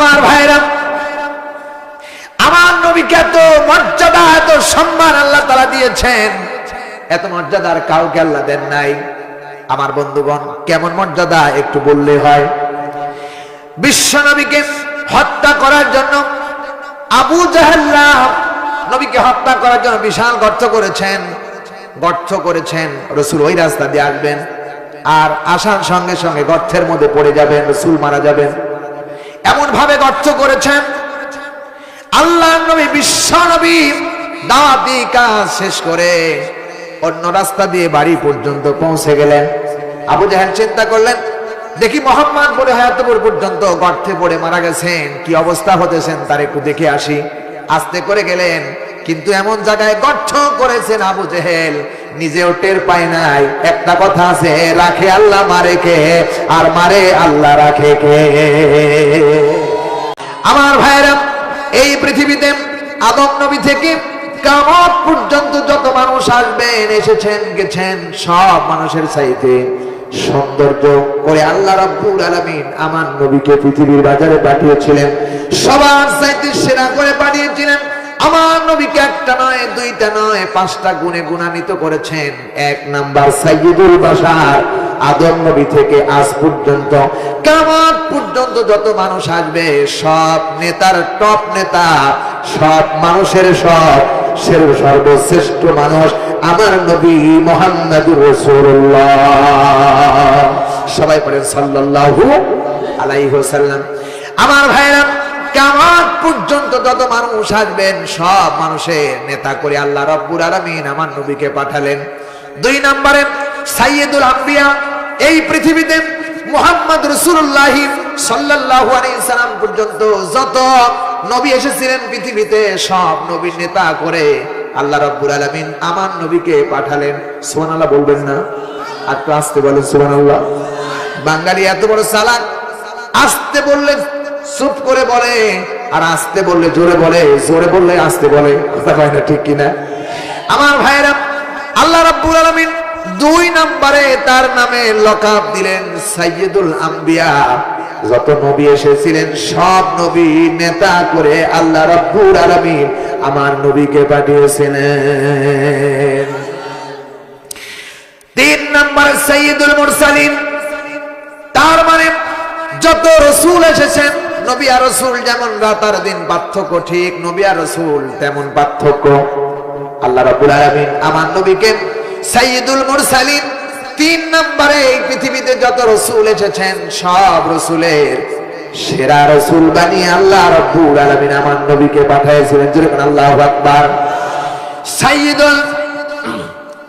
আমার ভাইরা, আমার নবীকে এত মর্যাদা, এত সম্মান আল্লাহ তারা দিয়েছেন। এত মর্যাদার কাউকে আল্লাহ দেন নাই। আমার বন্ধুগণ, কেমন মর্যাদা একটু বললে হয়। বিশ্ব নবীকে হত্যা করার জন্য আবু জাহাল্লাহ নবীকে হত্যা করার জন্য বিশাল গর্ত করেছেন। গর্ত করেছেন, রসুল ওই রাস্তা দিয়ে আসবেন। আর আসার সঙ্গে সঙ্গে গর্তের মধ্যে পড়ে যাবেন, রসুল মারা যাবেন। এমন ভাবে গর্ত করেছেন, আল্লাহ নবী, বিশ্ব নবী, দাওয়াতি কাজ শেষ করে অন্য রাস্তা দিয়ে বাড়ি পর্যন্ত পৌঁছে গেলেন। আবু জাহেল চিন্তা করলেন, দেখি মোহাম্মদ বলে হায়াতপুর পর্যন্ত গর্তে পড়ে মারা গেছেন, কি অবস্থা হতেছেন তার একটু দেখে আসি। আস্তে করে গেলেন, কিন্তু এমন জায়গায় গর্ত করেছেন আবু জেহেল। নিজেও টের পায় নাই। একটা কথা আছে, রাখে আল্লাহ মারে কে, আর মারে আল্লাহ রাখে কে। আমার ভাইরা এই পৃথিবীতে আদম নবী থেকে কামত পর্যন্ত যত মানুষ আসবেন, এসেছেন, গেছেন, সব মানুষের চাইতে সৌন্দর্য করে আল্লাহ রাব্বুল আলামিন আমার নবীকে পৃথিবীর বাজারে পাঠিয়েছিলেন। সবার চাইতে সেরা করে পাঠিয়েছিলেন। আমার নবীকে একটা নয়, দুইটা নয়, পাঁচটা গুণে গুণান্বিত করেছেন। এক নাম্বার সাইয়্যিদুল বাশার, আদম নবী থেকে আজ পর্যন্ত। কামাত পর্যন্ত যত মানুষ আসবে, সব নেতার টপ নেতা, সব মানুষের সব, সের- সর্বশ্রেষ্ঠ মানুষ আমার নবী রাসূলুল্লাহ। সবাই পড়েন সাল্লাল্লাহু আলাইহি ওয়াসাল্লাম। আমার ভাইরা কামাত পর্যন্ত যত মানুষ আসবেন, সব মানুষের নেতা করে আল্লাহ রব্বুর আলামিন আমার নবীকে পাঠালেন। দুই নম্বরে সাইয়্যিদুল আম্বিয়া, এই পৃথিবীতে মুহাম্মদ রাসূলুল্লাহ সাল্লাল্লাহু আলাইহি সাল্লাম পর্যন্ত যত নবী এসেছিলেন পৃথিবীতে, সব নবীর নেতা করে আল্লাহ রাব্বুল আলামিন আমার নবীকে পাঠালেন। সুবহানাল্লাহ বলবেন না? আর একটু আসতে বলেন সুবহানাল্লাহ। বাঙালি এত বড় চালাক, আসতে বললে চুপ করে বলে, আর আসতে বললে, জোরে বলে, জোরে বললে আসতে বলে, কথা কয় না ঠিক কিনা? আমার ভাইরা আল্লাহ রাব্বুল আলামিন দুই নম্বরে তার নামে লকাব দিলেন সাইয়্যিদুল আম্বিয়া। যত নবী এসেছিলেন, সব নবী নেতা করে আল্লাহ রাব্বুল আলামিন আমার নবীকে পাঠিয়েছিলেন। তিন নম্বরে সাইয়্যিদুল মুরসালিন, তার মানে যত রসুল এসেছেন নবী আর রসুল যেমন রাত আর দিন পার্থক্য ঠিক, নবী আর রসুল তেমন পার্থক্য। আল্লাহ রাব্বুল আলামিন আমার নবীকে সাইয়্যিদুল মুরসালিন তিন নম্বরে এই পৃথিবীতে যত রসুল এসেছেন, সব রসুলের সেরা রসুল বানিয়ে আল্লাহ রাব্বুল আলামিন আমার নবীকে পাঠিয়েছিলেন। যেরকম আল্লাহু আকবার। সাইয়্যিদুল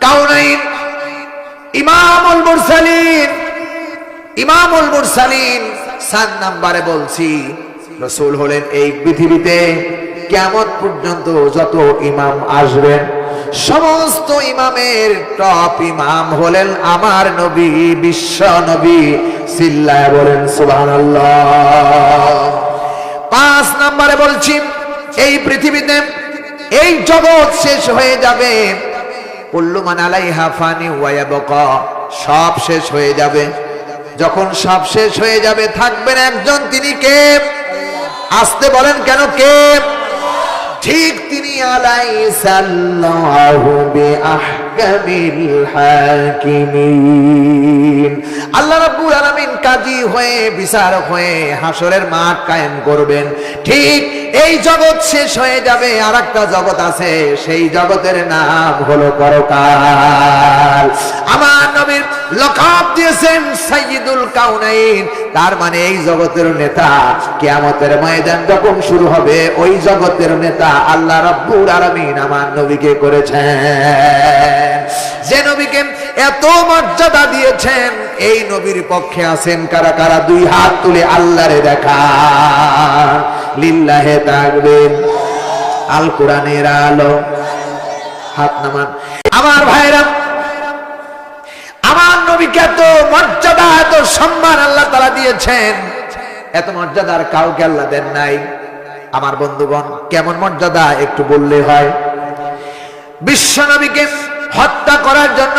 কাউনাইন ইমামুল মুরসালিন ইমামুল মুরসালিন সাত নাম্বারে বলছি, রসুল হলেন এই পৃথিবীতে কেমন পর্যন্ত যত ইমাম আসবেন, সমস্ত ইমামের টপ ইমাম হলেন আমার নবী, বিশ্ব নবী, সিল্লায় বলেন সুবহানাল্লাহ। পাঁচ নাম্বারে বলছি, এই পৃথিবীতে এই জগৎ শেষ হয়ে যাবে, কুল্লু মান আলাইহা ফানি ওয়া সব শেষ হয়ে যাবে। যখন সব শেষ হয়ে যাবে, থাকবেন একজন, তিনি কে? আসতে বলেন কেন কে? ঠিক তিনি আলাই আল্লাহ রাব্বুল কাজী হয়ে, বিচারক হয়ে হাসরের মাঠ কায়েম করবেন। ঠিক এই জগৎ শেষ হয়ে যাবে আর একটা জগৎ আছে, সেই জগতের নাম হলো পরকাল। আমার নবীর লকাব দিয়েছেন সাইয়্যিদুল কাউনাইন। তার মানে এই জগতের নেতা কিয়ামতের ময়দান যখন শুরু হবে, ওই জগতের নেতা আল্লাহ রাব্বুল আলামিন আমার নবীকে করেছেন। যে নবীকে এত মর্যাদা দিয়েছেন, এই নবীর পক্ষে আছেন কারা? কারা? দুই হাত তুলে আল্লাহরে দেখা লিল্লাহে তাকবীর। আল কোরআনের আলো। হাত নামান। আমার ভাইরা, আমার নবীকে এত মর্যাদা, এত সম্মান আল্লাহ তারা দিয়েছেন। এত মর্যাদার কাউকে আল্লাহ দেন নাই। আমার বন্ধুগণ, কেমন মর্যাদা? একটু বললে হয়। বিশ্ব নবীকে হত্যা করার জন্য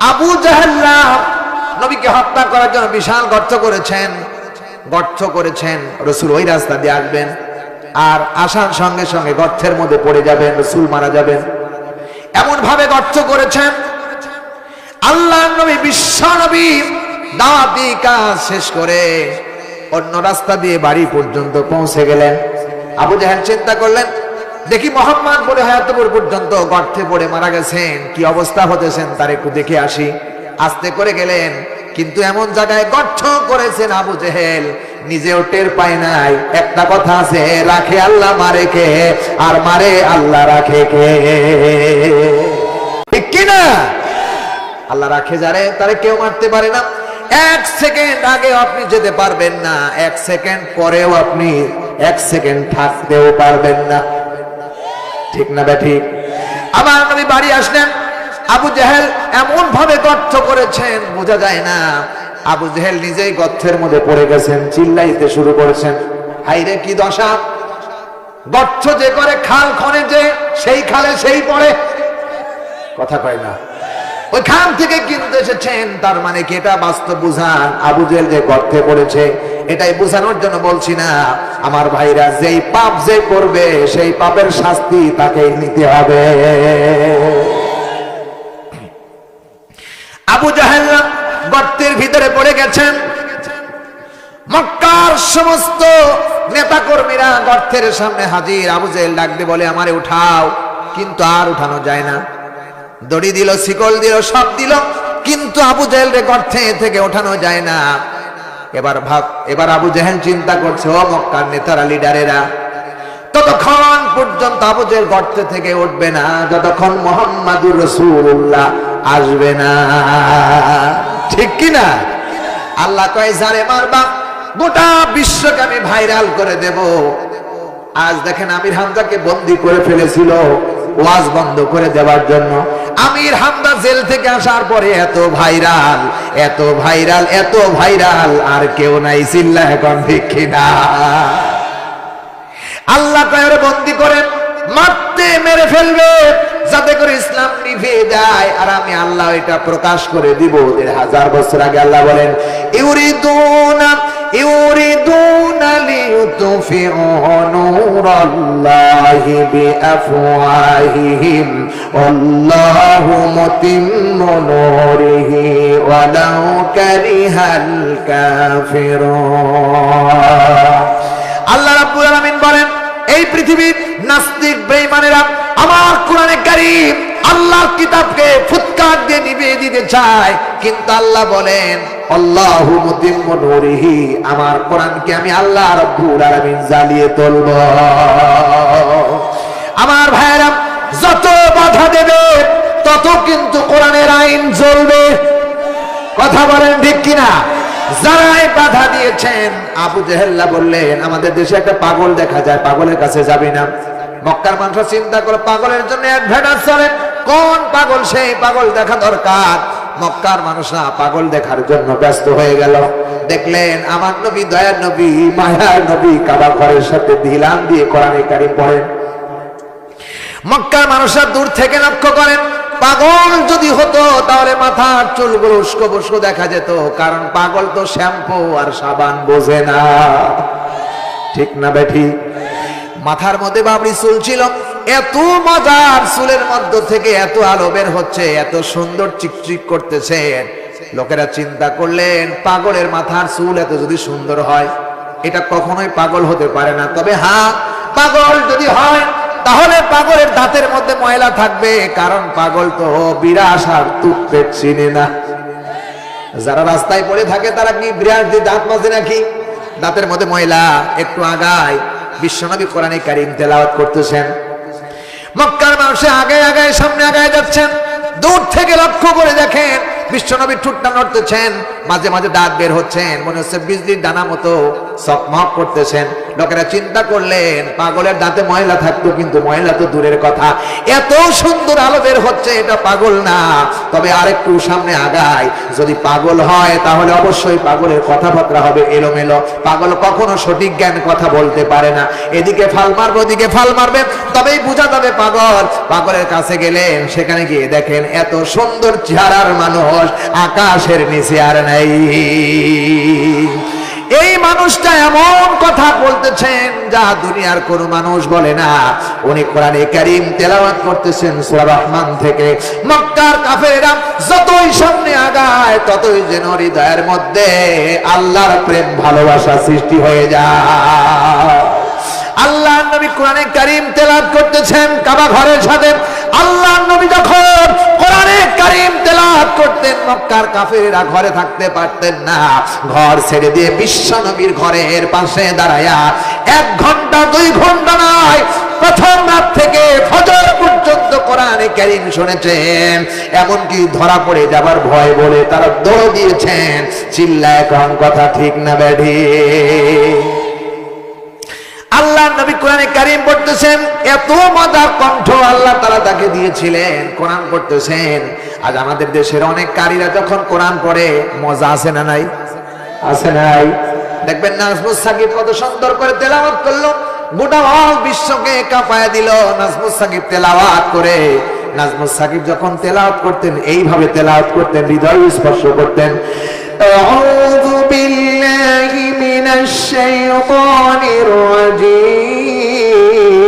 আবু জাহাল্লাহ নবীকে হত্যা করার জন্য বিশাল গর্ত করেছেন। গর্ত করেছেন, রসুল ওই রাস্তা দিয়ে আসবেন। আর আসার সঙ্গে সঙ্গে গর্তের মধ্যে পড়ে যাবেন, রসুল মারা যাবেন। এমন ভাবে গর্ত করেছেন। আল্লাহ নবী, বিশ্ব নবী, দাওয়াতি কাজ শেষ করে অন্য রাস্তা দিয়ে বাড়ি পর্যন্ত পৌঁছে গেলেন। আবু জাহেল চিন্তা করলেন দেখি মোহাম্মদ বলে হায়াতপুর পর্যন্ত গর্তে পড়ে মারা গেছেন। কি অবস্থা হতেছেন তার একটু দেখে আসি। আস্তে করে গেলেন, কিন্তু এমন জায়গায় গর্ত করেছেন আবু জেহেল। নিজেও টের পায় নাই। একটা কথা আছে, রাখে আল্লাহ মারে কে, আর মারে আল্লাহ রাখে কে। ঠিক কিনা? আল্লাহ রাখে যারে, তারে কেউ মারতে পারে না। এক সেকেন্ড আগে আপনি যেতে পারবেন না, এক সেকেন্ড পরেও আপনি, এক সেকেন্ড থাকতেও পারবেন না। ঠিক না ব্যাঠি আমার নবী বাড়ি আসলেন, আবু জাহেল এমন ভাবে গর্ত করেছেন, বোঝা যায় না। আবু জাহেল নিজেই গর্থের মধ্যে পড়ে গেছেন, চিল্লাইতে শুরু করেছেন। হাইরে কি দশা? গর্থ যে করে খাল খনে যে সেই খালে সেই পড়ে। কথা কয় না। ওইখান থেকে কিনতে এসেছেন, তার মানে কি এটা বাস্তব বুঝান? আবু জেল যে গর্তে পড়েছে, এটাই বোঝানোর জন্য বলছি না। আমার ভাইরা, যেই পাপ যে করবে, সেই পাপের শাস্তি তাকেই নিতে হবে। আবু জাহেল গর্তের ভিতরে পড়ে গেছেন। মক্কার সমস্ত নেতা কর্মীরা গর্তের সামনে হাজির। আবু জেল ডাকতে বলে, আমারে উঠাও। কিন্তু আর উঠানো যায় না। দড়ি দিল, শিকল দিল, সব দিল। কিন্তু আবু জেহেল রে গর্তে থেকে ওঠানো যায় না। এবার ভাব, এবার আবু জেহেল চিন্তা করছে, ও মক্কার নেতারা, লিডারেরা, ততক্ষণ পর্যন্ত আবু জেহেল গর্তে থেকে উঠবে না, যতক্ষণ মোহাম্মদুর রসুল্লাহ আসবে না। ঠিক কি না? আল্লাহ কয় জারে মারবা, গোটা বিশ্বকে আমি ভাইরাল করে দেব। আজ দেখেন আমির হামজাকে বন্দি করে ফেলেছিল। ওয়াজ বন্ধ করে দেওয়ার জন্য। আমির হামদা জেল থেকে আসার পরে এত ভাইরাল এত ভাইরাল এত ভাইরাল, আর কেউ নাই চিল্লা এখন দেখি না আল্লাহ বন্দি করেন। মারতে মেরে ফেলবে, যাতে করে ইসলাম নিভে যায় আর আমি আল্লাহ এটা প্রকাশ করে দিব। দেড় হাজার বছর আগে আল্লাহ বলেন, ইউরিদুনা ইউরিদুনা লিইউতফিউ নূরাল্লাহি বিআফওয়াহিহিম। আল্লাহু মুতিম্মু নূরিহি ওয়ালাউ কারিহাল কাফিরুন। আল্লাহ রাব্বুল আলামিন বলেন এই পৃথিবীর নাস্তিক বেঈমানেরা আমার কোরআনে কারীম আল্লাহর কিতাবকে ফুৎকার দিয়ে নিভিয়ে দিতে চায়। কিন্তু আল্লাহ বলেন আমার কোরআনকে আমি আল্লাহ জ্বালিয়ে তুলব। আমার ভাইরা যত বাধা দেবে, তত কিন্তু কোরআনের আইন জ্বলবে। কথা বলেন ঠিক কিনা? যারাই বাধা দিয়েছেন, আবু জেহেল্লা বললেন, আমাদের দেশে একটা পাগল দেখা যায়, পাগলের কাছে যাবি না। মক্কার মানুষ চিন্তা করে, পাগলের জন্য অ্যাডভার্টাইজ চলে কোন পাগল সেই পাগল দেখা দরকার? মক্কার মানুষরা পাগল দেখার জন্য ব্যস্ত হয়ে গেল। দেখলেন, আমার নবী, দয়ার নবী, মায়ার নবী, কাবা ঘরের সাথে দিলাম দিয়ে কোরআনে কারিম পড়েন। মক্কার মানুষরা দূর থেকে লক্ষ্য করেন পাগল যদি হতো, তাহলে মাথার চুলগুলো উস্কো বুস্কো দেখা যেত, কারণ পাগল তো শ্যাম্পু আর সাবান বোঝে না। ঠিক না বেঠি? মাথার মধ্যে বাবরি চুল ছিল, এত মজার চুলের মধ্য থেকে এত আলো বের হচ্ছে, এত সুন্দর চিকচিক করতেছে। লোকেরা চিন্তা করলেন, পাগলের মাথার চুল এত যদি সুন্দর হয়, এটা কখনোই পাগল হতে পারে না। তবে হ্যাঁ পাগল যদি হয় তাহলে পাগলের দাঁতের মধ্যে ময়লা থাকবে, কারণ পাগল তো বিরাস আর টুথপেট চিনে না। যারা রাস্তায় পড়ে থাকে, তারা কি বিরাট দিয়ে দাঁত মাজে নাকি? দাঁতের মধ্যে ময়লা, একটু আগায়। বিশ্বনবী কোরআনে কারিম তেলাওয়াত করতেছেন। মক্কার মানুষে আগে আগায়, সামনে আগায় যাচ্ছেন। দূর থেকে লক্ষ্য করে দেখেন, বিশ্বনবী ঠুটটা নড়তেছেন, মাঝে মাঝে দাঁত বের হচ্ছেন। মনে হচ্ছে বিজলির দানা মতো সকমক করতেছেন। লোকেরা চিন্তা করলেন, পাগলের দাঁতে ময়লা থাকতো কিন্তু ময়লা তো দূরের কথা। এত সুন্দর আলো বের হচ্ছে, এটা পাগল না। তবে আরেকটু সামনে আগায় যদি পাগল হয়, তাহলে অবশ্যই পাগলের কথাবার্তা হবে এলোমেলো। পাগল কখনো সঠিক জ্ঞান কথা বলতে পারে না। এদিকে ফাল মারবে, ওদিকে ফাল মারবে। তবেই বোঝা যাবে পাগল। পাগলের কাছে গেলেন, সেখানে গিয়ে দেখেন এত সুন্দর চেহারার মানুষ আকাশের নিচে আর নাই। এই মানুষটা এমন কথা বলতেছেন যা দুনিয়ার কোন মানুষ বলে না। উনি কোরআনে কারিম তেলাওয়াত করতেছেন সূরা রহমান থেকে। মক্কার কাফেররা যতই সামনে আগায়, ততই যেন হৃদয়ের মধ্যে আল্লাহর প্রেম ভালোবাসা সৃষ্টি হয়ে যায়। আল্লাহ নবী কোরআনে কারিম তেলাওয়াত করতেছেন কাবা ঘরের সাথে। আল্লাহ নবী যখন কোরআনে কারিম তেলাওয়াত করতেন, মক্কার কাফেরেরা ঘরে থাকতে পারতেন না। ঘর ছেড়ে দিয়ে বিশ্ব নবীর ঘরের পাশে দাঁড়ায়া এক ঘণ্টা, দুই ঘণ্টা নয়, প্রথম রাত থেকে ফজর পর্যন্ত কোরআনে কারিম শুনেছেন। এমনকি ধরা পড়ে যাবার ভয় বলে তারা দৌড় দিয়েছেন। চিল্লায় কম কথা ঠিক না বেঢি আল্লাহ নবী কোরআনে করতেছেন এত মজার কণ্ঠ আল্লাহ তারা তাকে দিয়েছিলেন কোরআন করতেছেন আজ আমাদের দেশের অনেক কারীরা যখন কোরআন পড়ে মজা আছে না নাই? আছে নাই। দেখবেন নাজমুস সাকিব কত সুন্দর করে তেলাওয়াত করল গোটা অল বিশ্বকে একা পায়া দিল নাজমুস সাকিব তেলাওয়াত করে। নাজমুস সাকিব যখন তেলাওয়াত করতেন এইভাবে তেলাওয়াত করতেন হৃদয় স্পর্শ করতেন। আউযু বিল্লাহি মিনাশ শাইতানির রাজীম।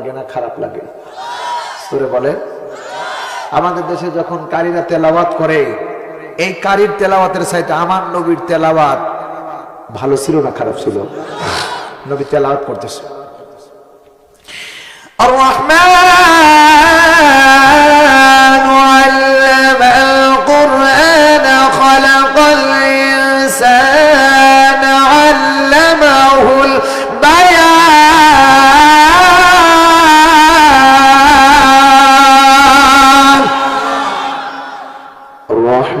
লাগে না, খারাপ লাগে। সুরে বলেন আমাদের দেশে যখন কারীরা তেলাওয়াত করে, এই কারির তেলাওয়াতের সাইতে আমার নবীর তেলাওয়াত ভালো ছিল না খারাপ ছিল? নবী তেলাওয়াত করতেছে। আর রহমান!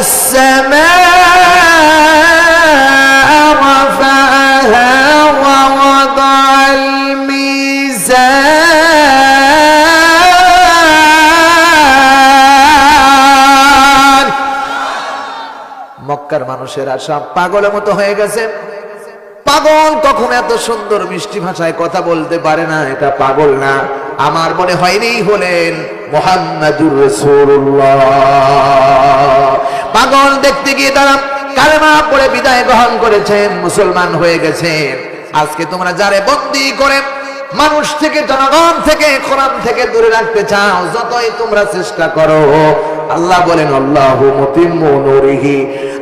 والسماء رفعها ووضع الميزان মক্কার মানুষেরা সব পাগলের মতো হয়ে গেছে পাগল কখন এত সুন্দর মিষ্টি ভাষায় কথা বলতে পারে না এটা পাগল না আমার মনে হয়নি হলেন মোহাম্মদুর রসুল্লাহ পাগল দেখতে গিয়ে তারা কালেমা পড়ে বিদায় গ্রহণ করেছেন মুসলমান হয়ে গেছেন আজকে তোমরা যারে বন্দি করে মানুষ থেকে, জনগণ থেকে, কোরআন থেকে দূরে রাখতে চাও, যতই তোমরা চেষ্টা করো। আল্লাহ বলেন, আল্লাহ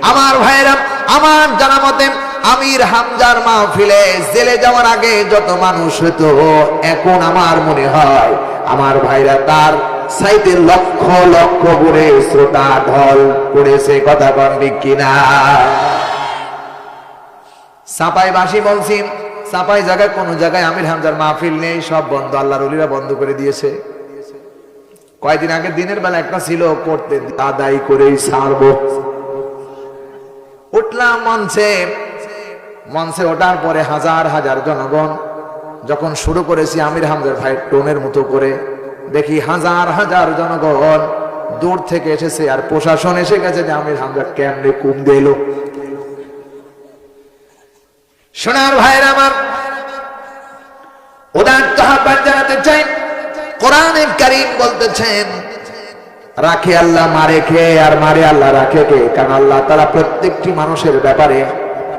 আমার ভাইরা আমার জানা মতে আমির হামজার মাহফিলে জেলে যাওয়ার আগে যত মানুষ হতো, এখন আমার মনে হয়, আমার ভাইরা তার সাইতে লক্ষ লক্ষ করে শ্রোতা ঢল পড়েছে কথা কন ঠিক কিনা সাপাই বাসি বলছি সাপাই জায়গায় কোন জায়গায় আমির হামজার মাহফিল নেই, সব বন্ধ, আল্লাহর অলিরা বন্ধ করে দিয়েছে। কয়েকদিন আগে দিনের বেলা একটা ছিল, করতে আদায় করেই ছাড়বো উঠলাম মঞ্চে মঞ্চে ওঠার পরে হাজার হাজার জনগণ, যখন শুরু করেছি আমির হামজার ভাই টোনের মতো করে দেখি হাজার হাজার জনগণ দূর থেকে এসেছে আর প্রশাসন এসে গেছে যে আমির হামজা কেমনে কুম দিল সোনার ভাইয়ের আমার উদার জানাতে চাই কারিম বলতেছেন, রাখে আল্লাহ মারে খেয়ে আর মারে আল্লাহ রাখে কে? কারণ আল্লাহ তারা প্রত্যেকটি মানুষের ব্যাপারে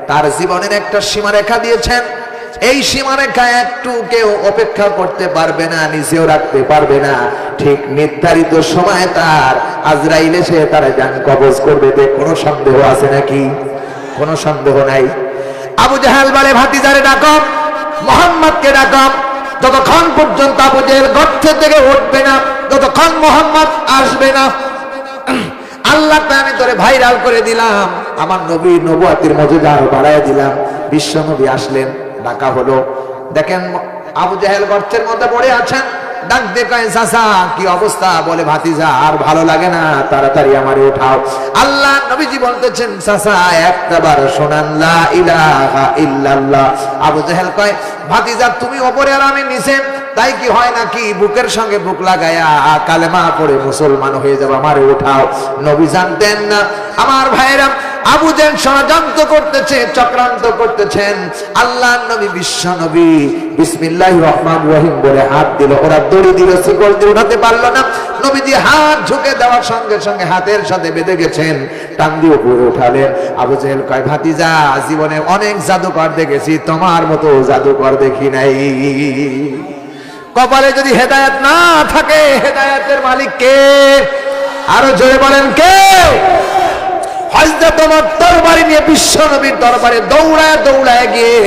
তার জীবনের একটা সীমারেখা দিয়েছেন। এই সীমারেখা একটু কেউ অপেক্ষা করতে পারবে না, নিজেও রাখতে পারবে না। ঠিক নির্ধারিত সময় তার আজরাইল এসে তারা যান কবজ করবে। তে কোনো সন্দেহ আছে নাকি? কোনো সন্দেহ নাই। আবু জাহাল বলে, ভাতিজারে ডাকম মোহাম্মদকে ডাকম যতক্ষণ পর্যন্ত আবু জেহেল গর্থের থেকে উঠবে না, ততক্ষণ মোহাম্মদ আসবে না। আল্লাহ আমি তোরে ভাইরাল করে দিলাম। আমার নবী নবুয়াতির মজুদ আরও বাড়াই দিলাম। বিশ্ব নবী আসলেন। ডাকা হলো। দেখেন, আবু জাহেল গর্তের মধ্যে পড়ে আছেন। ডাক দিয়ে কয়, চাচা, কি অবস্থা? বলে, ভাতিজা, আর ভালো লাগে না, তাড়াতাড়ি আমারে উঠাও। আল্লাহ নবীজি বলতেছেন, চাচা একটাবার শোনান, লা ইলাহা ইল্লাল্লাহ। আবু জাহেল কয়, ভাতিজা, তুমি ওপরে আর আমি নিচে। তাই কি হয় নাকি? বুকের সঙ্গে বুক লাগায়া কালেমা পড়ে মুসলমান হয়ে যাবে আমারে উঠাও। নবী জানতেন না। আমার ভাইরা আবু জেন ষড়যন্ত্র করতেছে, চক্রান্ত করতেছেন। আল্লাহ নবী, বিশ্ব নবী বিসমিল্লাহ রহমান রহিম বলে হাত দিল। ওরা দড়ি দিল, শিকল দিয়ে উঠাতে পারল না। নবীজি হাত ঝুঁকে দেওয়ার সঙ্গে সঙ্গে হাতের সাথে বেঁধে গেছেন উপরে কয় অনেক জাদুকর দেখেছি, তোমার মতো দেখি নাই। কপালে যদি হেদায়েত না থাকে, হেদায়েতের মালিক কে? আরও জোরে বলেন, কে? হজরত তোমার তরবারি নিয়ে, বিশ্ব নবীর দরবারে দৌড়ায় দৌড়ায় গিয়ে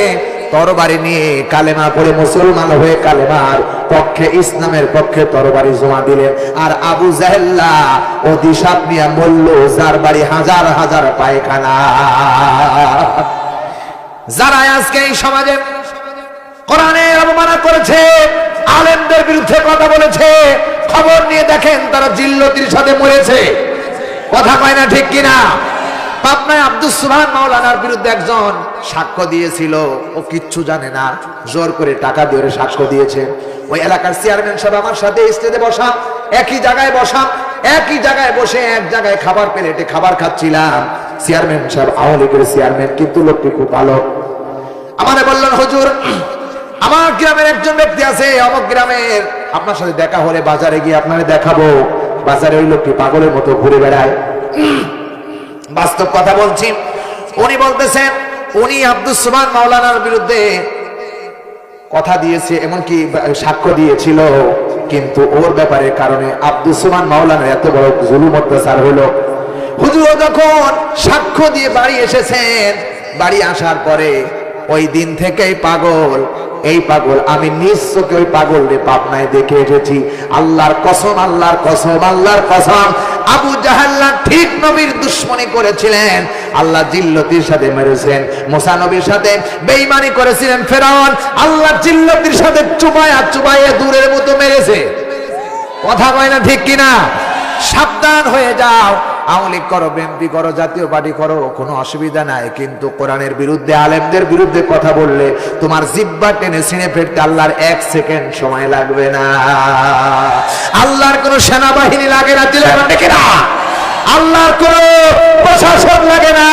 তরবারি নিয়ে কালেমা পড়ে, মুসলমান হয়ে কালেমার পক্ষে, ইসলামের পক্ষে তরবারি জমা দিলেন। আর আবু জাহেল্লা ও দিশাপ নিয়ে মল্ল যার বাড়ি হাজার হাজার পায়খানা। যারা আজকে এই সমাজে কোরআনের অবমাননা করেছে, আলেমদের বিরুদ্ধে কথা বলেছে, খবর নিয়ে দেখেন তারা জিল্লতির সাথে মরেছে। কথা কয় না ঠিক কিনা? পাবনায় আব্দুল সুবহান মাওলানার বিরুদ্ধে একজন সাক্ষ্য দিয়েছিল। ও কিচ্ছু জানে না। জোর করে টাকা দিয়ে সাক্ষ্য দিয়েছে। ওই এলাকার চেয়ারম্যান সাহেব, আমার সাথে স্টেজে বসা, একই জায়গায় বসা, একই জায়গায় বসে এক জায়গায় খাবার প্লেটে খাবার খাচ্ছিলাম। চেয়ারম্যান সাহেব, আওয়ামী লীগের চেয়ারম্যান, কিন্তু লোকটি খুব ভালো। আমারে বললেন, হুজুর, আমার গ্রামের একজন ব্যক্তি আছে, অমুক গ্রামের। আপনার সাথে দেখা হলে বাজারে গিয়ে আপনারে দেখাবো। বাজারে ওই লোকটি পাগলের মতো ঘুরে বেড়ায়। বাস্তব কথা বলছি। উনি বলতেছেন, উনি আব্দুল সুমান মাওলানার বিরুদ্ধে কথা দিয়েছে, এমনকি সাক্ষ্য দিয়েছিল, কিন্তু ওর ব্যাপারে কারণে আব্দুল সুমান মাওলানার এত বড় জুলুম, অত্যাচার হলো। হুজুর যখন সাক্ষ্য দিয়ে বাড়ি এসেছেন, বাড়ি আসার পরে ওই দিন থেকেই পাগল। এই পাগল, আমি নিজ চোখে ওই পাগল রে পাবনায় দেখে এসেছি। আল্লাহর কসম আল্লাহর কসম আল্লাহর কসম। আবু জাহাল্লা ঠিক নবীর দুশ্মনী করেছিলেন। আল্লাহ জিল্লতির সাথে মেরেছেন, মোসা নবীর সাথে বেইমানি করেছিলেন ফেরাউন। আল্লাহ জিল্লতির সাথে চুবায়া চুবাইয়া দূরের মতো মেরেছে। কথা কয় না ঠিক কিনা? সাবধান হয়ে যাও। আওয়ামী লীগ করো বিএনপি করো, জাতীয় পার্টি করো, কোনো অসুবিধা নাই। কিন্তু কোরআনের বিরুদ্ধে, আলেমদের বিরুদ্ধে কথা বললে তোমার জিব্বা টেনে ছিঁড়ে ফেলতে আল্লাহর এক সেকেন্ড সময় লাগবে না। আল্লাহর কোনো সেনাবাহিনী লাগে না দিলে না? আল্লাহর কোন প্রশাসন লাগে না।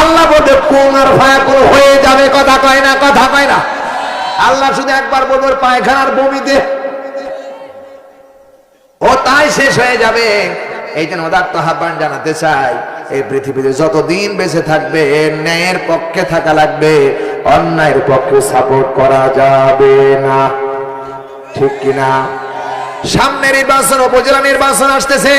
আল্লাহ বলতে কোন আর ভয়া কোন হয়ে যাবে। কথা কয় না, কথা কয় না। আল্লাহ শুধু একবার বলব পায়খানার বমিতে ও তাই শেষ হয়ে যাবে। এই জন্য ওদার আহ্বান জানাতে চাই, এই পৃথিবীতে যতদিন বেঁচে থাকবে, ন্যায়ের পক্ষে থাকা লাগবে, অন্যায়ের পক্ষে সাপোর্ট করা যাবে না। ঠিক কিনা? সামনে নির্বাচন, উপজেলা নির্বাচন আসতেছে।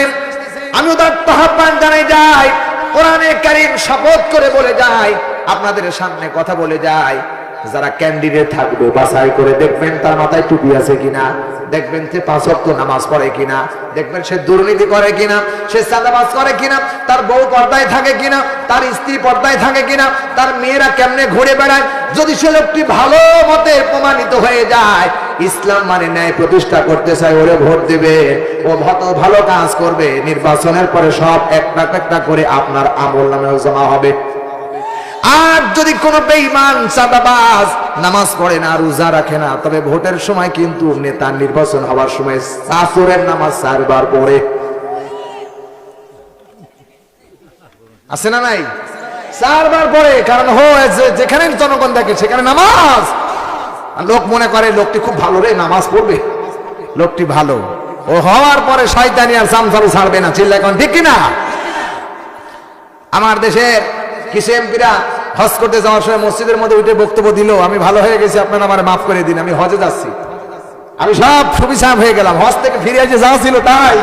আমি ওদার আহ্বান জানাই যাই, কোরআনে কারিম শপথ করে বলে যাই, আপনাদের সামনে কথা বলে যাই। যারা ক্যান্ডিডেট থাকবে, বাছাই করে দেখবেন তার মাথায় টুপি আছে কিনা, দেখবেন সে পাঁচ ওয়াক্ত নামাজ পড়ে কিনা, দেখবেন সে দুর্নীতি করে কিনা, সে চাঁদাবাজ করে কিনা, তার বউ পর্দায় থাকে কিনা, তার স্ত্রী পর্দায় থাকে কিনা, তার মেয়েরা কেমনে ঘুরে বেড়ায়, যদি সে লোকটি ভালো মতে প্রমাণিত হয়ে যায়, ইসলাম মানে ন্যায় প্রতিষ্ঠা করতে চায়, ওরে ভোট দেবে, ও ভত ভালো কাজ করবে, নির্বাচনের পরে সব একটা একটা করে আপনার আমল নামেও জমা হবে। আর যদি কোনো বেঈমান চাঁদাবাজ নামাজ পড়ে না, রোজা রাখে না, তবে ভোটের সময় কিন্তু নেতার নির্বাচন হওয়ার সময় সাসুরের নামাজ চারবার পড়ে। আছে না নাই? চারবার পড়ে, কারণ হয়েছে যেখানে জনগণ দেখে সেখানে নামাজ। লোক মনে করে, লোকটি খুব ভালো রে, নামাজ পড়বে। লোকটি ভালো। ও হওয়ার পরে শয়তানি আর সামসামি ছাড়বে না চিল্লা এখন ঠিক কিনা? আমার দেশের কিছু এমপিরা হজ করতে যাওয়ার সময় মসজিদের মধ্যে উঠে বক্তব্য দিল, আমি ভালো হয়ে গেছি, আপনার আমার মাফ করে দিন, আমি হজে যাচ্ছি। আমি সব সুবিচার হয়ে গেলাম, হজ থেকে ফিরে এসে যাওয়া ছিল তাই।